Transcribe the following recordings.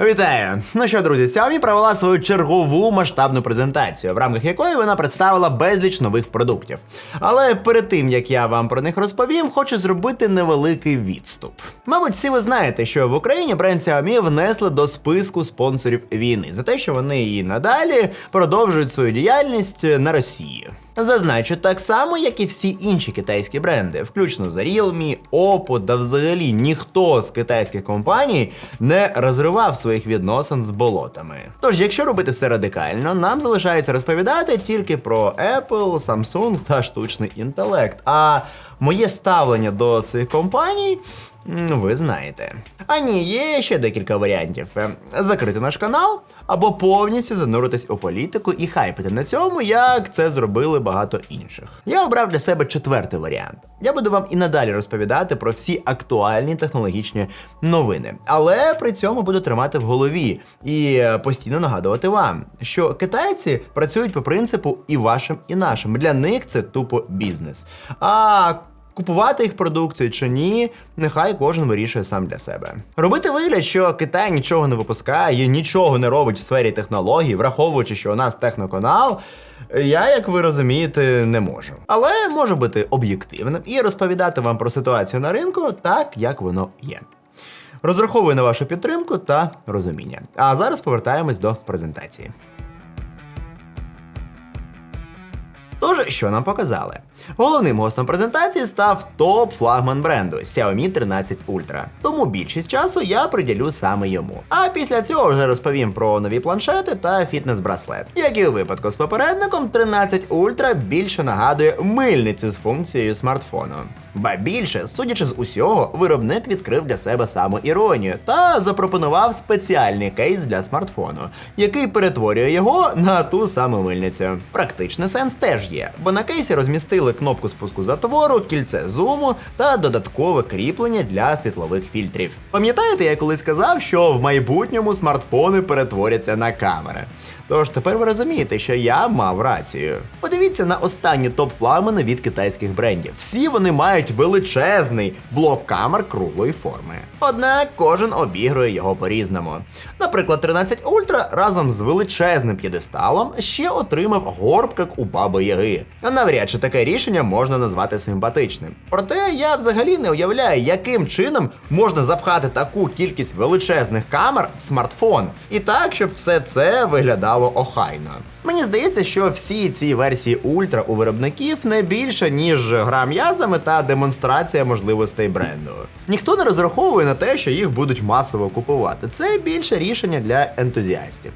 Вітаю! Ну що, друзі, Xiaomi провела свою чергову масштабну презентацію, в рамках якої вона представила безліч нових продуктів. Але перед тим як я вам про них розповім, хочу зробити невеликий відступ. Мабуть, всі ви знаєте, що в Україні бренд Xiaomi внесли до списку спонсорів війни за те, що вони і надалі продовжують свою діяльність на Росії. Зазначу так само, як і всі інші китайські бренди, включно з Realme, Oppo, та взагалі ніхто з китайських компаній не розривав своїх відносин з болотами. Тож, якщо робити все радикально, нам залишається розповідати тільки про Apple, Samsung та штучний інтелект. А моє ставлення до цих компаній. Ви знаєте. А ні, є ще декілька варіантів: Е, закрити наш канал або повністю зануритись у політику і хайпити на цьому, як це зробили багато інших. Я обрав для себе четвертий варіант. Я буду вам і надалі розповідати про всі актуальні технологічні новини, але при цьому буду тримати в голові і е, постійно нагадувати вам, що китайці працюють по принципу і вашим, і нашим. Для них це тупо бізнес. А Купувати їх продукцію чи ні, нехай кожен вирішує сам для себе. Робити вигляд, що Китай нічого не випускає, і нічого не робить в сфері технологій, враховуючи, що у нас техноканал, я, як ви розумієте, не можу. Але можу бути об'єктивним і розповідати вам про ситуацію на ринку так, як воно є. Розраховую на вашу підтримку та розуміння. А зараз повертаємось до презентації. Тож, що нам показали? Головним гостом презентації став топ флагман бренду Xiaomi 13 Ultra. Тому більшість часу я приділю саме йому. А після цього вже розповім про нові планшети та фітнес-браслет. Як і у випадку з попередником, 13 Ultra більше нагадує мильницю з функцією смартфону. Ба більше, судячи з усього, виробник відкрив для себе самоіронію та запропонував спеціальний кейс для смартфону, який перетворює його на ту саму мильницю. Практичний сенс теж є, бо на кейсі розмістили кнопку спуску затвору, кільце зуму та додаткове кріплення для світлових фільтрів. Пам'ятаєте, я колись сказав, що в майбутньому смартфони перетворяться на камери. Тож тепер ви розумієте, що я мав рацію. Подивіться на останні топ флагмани від китайських брендів. Всі вони мають величезний блок камер круглої форми. Однак кожен обігрує його по-різному. Наприклад, 13 Ultra разом з величезним п'єдесталом ще отримав горб, у баби Яги. Навряд чи таке рішення можна назвати симпатичним. Проте я взагалі не уявляю, яким чином можна запхати таку кількість величезних камер в смартфон, і так, щоб все це виглядало охайно. Мені здається, що всі ці версії ультра у виробників не більше, ніж гра м'язами та демонстрація можливостей бренду. Ніхто не розраховує на те, що їх будуть масово купувати. Це більше рішення для ентузіастів.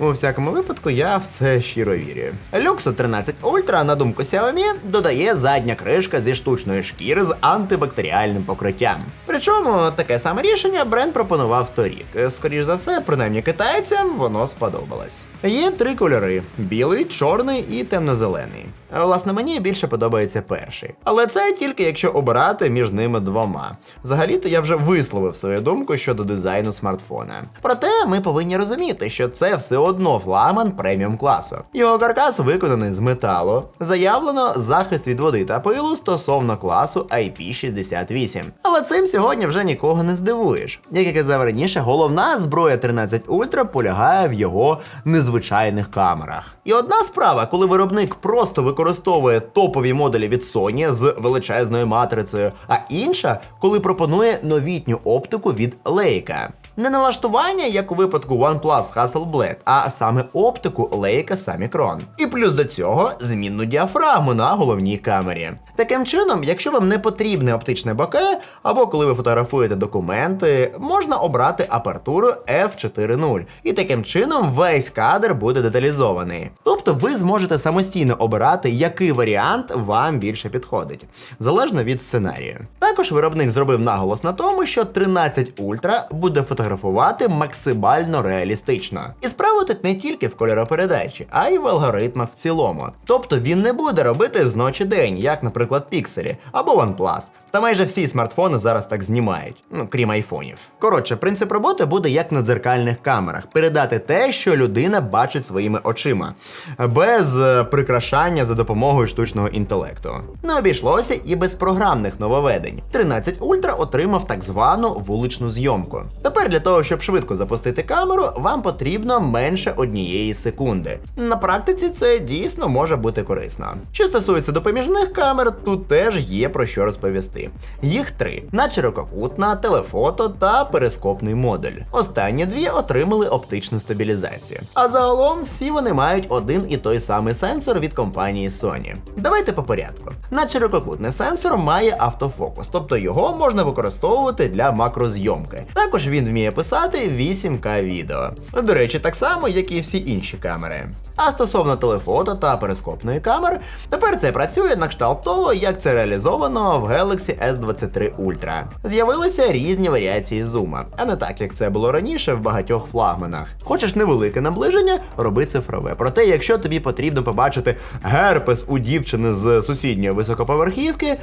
У всякому випадку, я в це щиро вірю. Luxo 13 Ultra, на думку Xiaomi, додає задня кришка зі штучної шкіри з антибактеріальним покриттям. Причому таке саме рішення бренд пропонував торік. Скоріш за все, принаймні китайцям воно сподобалось. Є три кольори: білий, чорний і темно-зелений. Власне, мені більше подобається перший. Але це тільки якщо обирати між ними двома. Взагалі-то я вже висловив свою думку щодо дизайну смартфона. Проте ми повинні розуміти, що це все одно флагман преміум класу. Його каркас виконаний з металу. Заявлено захист від води та пилу стосовно класу IP68. Але цим сьогодні вже нікого не здивуєш. Як я казав раніше, головна зброя 13 Ultra полягає в його незвичайних камерах. І одна справа, коли виробник просто використовує топові моделі від Sony з величезною матрицею, а інша, коли пропонує новітню оптику від Leica. Не налаштування, як у випадку OnePlus Hasselblad, а саме оптику Leica Samicron. І плюс до цього змінну діафрагму на головній камері. Таким чином, якщо вам не потрібне оптичне боке, або коли ви фотографуєте документи, можна обрати апертуру F4.0. І таким чином весь кадр буде деталізований. Тобто ви зможете самостійно обирати, який варіант вам більше підходить, залежно від сценарію. Також виробник зробив наголос на тому, що 13 Ultra буде фотографувати максимально реалістично. І справа тут не тільки в кольоропередачі, а й в алгоритмах в цілому. Тобто він не буде робити з ночі день, як, наприклад, пікселі або OnePlus. Та майже всі смартфони зараз так знімають, ну крім айфонів. Коротше, принцип роботи буде як на дзеркальних камерах: передати те, що людина бачить своїми очима, без е, прикрашання за допомогою штучного інтелекту. Не обійшлося і без програмних нововведень. 13 Ultra отримав так звану вуличну зйомку. Тепер для того, щоб швидко запустити камеру, вам потрібно менше однієї секунди. На практиці це дійсно може бути корисно. Що стосується допоміжних камер, тут теж є про що розповісти. Їх три: надширококутна, телефото та перископний модуль. Останні дві отримали оптичну стабілізацію. А загалом всі вони мають один і той самий сенсор від компанії Sony. Давайте по порядку. Надширококутний сенсор має автофокус, тобто його можна використовувати для макрозйомки. Також він вміє писати 8К відео. До речі, так само, як і всі інші камери. А стосовно телефото та перископної камер, тепер це працює на кшталт того, як це реалізовано в Galaxy S23 Ultra. З'явилися різні варіації зума, а не так, як це було раніше в багатьох флагманах. Хочеш невелике наближення, роби цифрове. Проте, якщо тобі потрібно побачити герпес у дівчини з сусідньої високоповерхівки,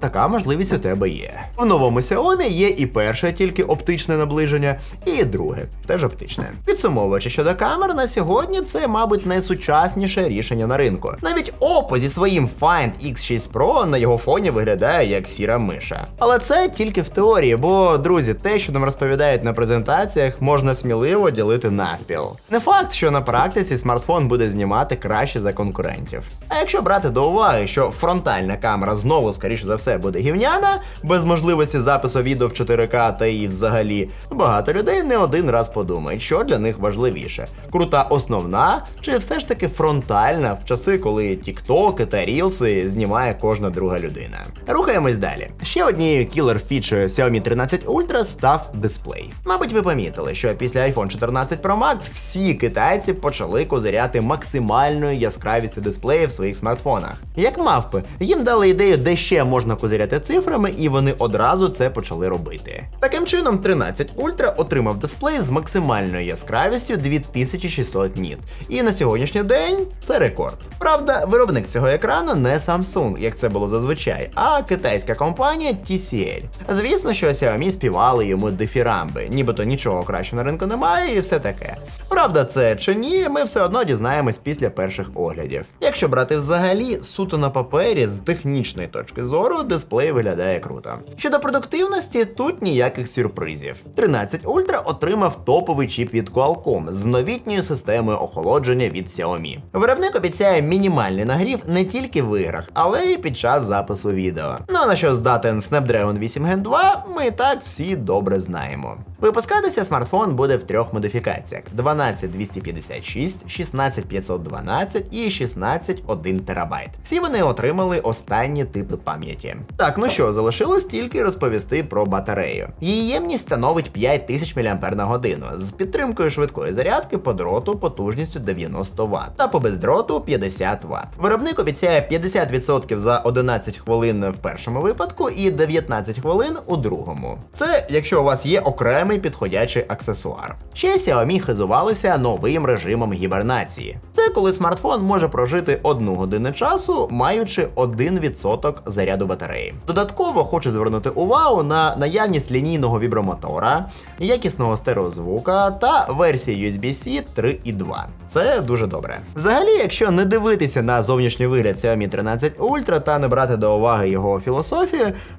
така можливість у тебе є. В новому Xiaomi є і перше тільки оптичне наближення, і друге теж оптичне. Підсумовуючи щодо камер, на сьогодні це, мабуть, найсучасніше рішення на ринку. Навіть Oppo зі своїм Find X6 Pro на його фоні виглядає як сіра миша. Але це тільки в теорії, бо друзі, те, що нам розповідають на презентаціях, можна сміливо ділити навпіл. Не факт, що на практиці смартфон буде знімати краще за конкурентів. А якщо брати до уваги, що фронтальна камера знову, скоріше за все, буде гівняна, без можливості запису відео в 4К та і взагалі, багато людей не один раз подумають, що для них важливіше: крута основна чи все ж таки фронтальна в часи, коли тіктоки та рілси знімає кожна друга людина. Рухаємось далі. Ще однією кілер фічою Xiaomi 13 Ultra став дисплей. Мабуть, ви помітили, що після iPhone 14 Pro Max всі китайці почали козиряти максимальною яскравістю дисплеїв в своїх смартфонах. Як мавпи, їм дали ідею, де ще можна козиряти цифрами, і вони одразу це почали робити. Таким чином, 13 Ultra отримав дисплей з максимальною яскравістю 2600 ніт. І на сьогоднішній день це рекорд. Правда, виробник цього екрану не Samsung, як це було зазвичай, а китайська компанія TCL. Звісно, що Xiaomi співали йому дифірамби, нібито нічого краще на ринку немає і все таке. Правда, це чи ні, ми все одно дізнаємось після перших оглядів. Якщо брати взагалі суто на папері з технічної точки зору, дисплей виглядає круто. Щодо продуктивності, тут ніяких сюрпризів. 13 Ultra отримав топовий чіп від Qualcomm з новітньою системою охолодження від Xiaomi. Виробник обіцяє мінімальний нагрів не тільки в іграх, але й під час запису відео. Ну а на що здатен Snapdragon 8 Gen 2, ми так всі добре знаємо. Випускатися смартфон буде в трьох модифікаціях: 12256, 16512 і 161 терабайт. Всі вони отримали останні типи пам'яті. Так, ну що, залишилось тільки розповісти про батарею. Її ємність становить 5000 мАч з підтримкою швидкої зарядки по дроту потужністю 90 Вт та по бездроту 50 Вт. Виробник обіцяє 50% за 11 хвилин в першому випадку і 19 хвилин у другому. Це якщо у вас є окремий підходячий аксесуар. Ще Xiaomi хизувалися новим режимом гібернації. Це коли смартфон може прожити одну годину часу, маючи 1% заряду батареї. Додатково хочу звернути увагу на наявність лінійного вібромотора, якісного стереозвука та версії USB-C 3.2. Це дуже добре. Взагалі, якщо не дивитися на зовнішній вигляд Xiaomi 13 Ultra та не брати до уваги його філософію,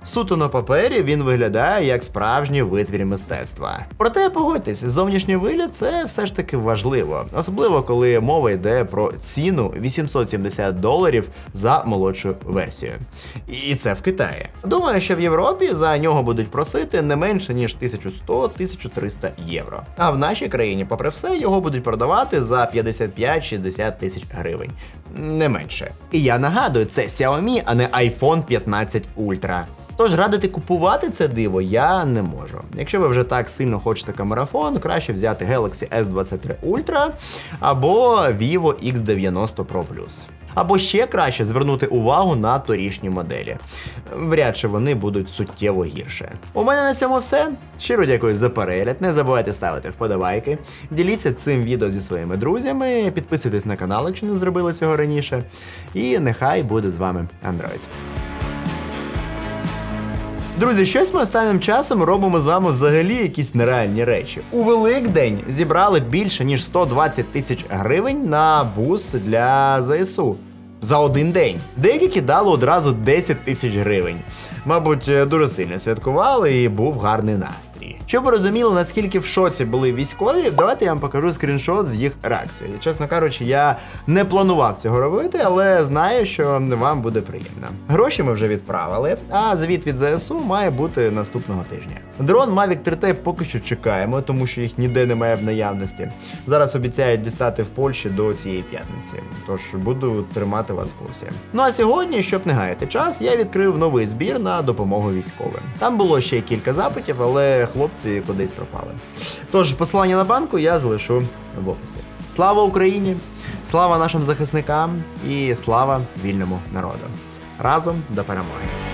суто на папері він виглядає як справжній витвір мистецтва. Проте погодьтесь, зовнішній вигляд це все ж таки важливо, особливо коли мова йде про ціну 870 доларів за молодшу версію. І це в Китаї. Думаю, що в Європі за нього будуть просити не менше ніж 1100-1300 євро. А в нашій країні, попри все, його будуть продавати за 55-60 тисяч гривень. Не менше. І я нагадую, це Xiaomi, а не iPhone 15 Ultra. Тож радити купувати це диво я не можу. Якщо ви вже так сильно хочете камерафон, краще взяти Galaxy S23 Ultra або Vivo X90 Pro Plus. Або ще краще звернути увагу на торішні моделі. Вряд чи вони будуть суттєво гірше. У мене на цьому все. Щиро дякую за перегляд. Не забувайте ставити вподобайки. Діліться цим відео зі своїми друзями, підписуйтесь на канал, якщо не зробили цього раніше. І нехай буде з вами Android. Друзі, щось ми останнім часом робимо з вами взагалі якісь нереальні речі. У Великдень зібрали більше ніж 120 тисяч гривень на бус для ЗСУ. За один день. Деякі кидали одразу 10 тисяч гривень. Мабуть, е, дуже сильно святкували і був гарний настрій. Щоб ви розуміли, наскільки в шоці були військові, давайте я вам покажу скріншот з їх реакцією. Чесно кажучи, я не планував цього робити, але знаю, що вам буде приємно. Гроші ми вже відправили, а звіт від ЗСУ має бути наступного тижня. Дрон Mavic 3T поки що чекаємо, тому що їх ніде немає в наявності. Зараз обіцяють дістати в Польщі до цієї п'ятниці. Тож буду тримати вас в курсі. Ну а сьогодні, щоб не гаяти час, я відкрив новий збір на допомогу військовим. Там було ще кілька запитів, але хлопці кудись пропали. Тож посилання на банку я залишу в описі. Слава Україні! Слава нашим захисникам і слава вільному народу! Разом до перемоги!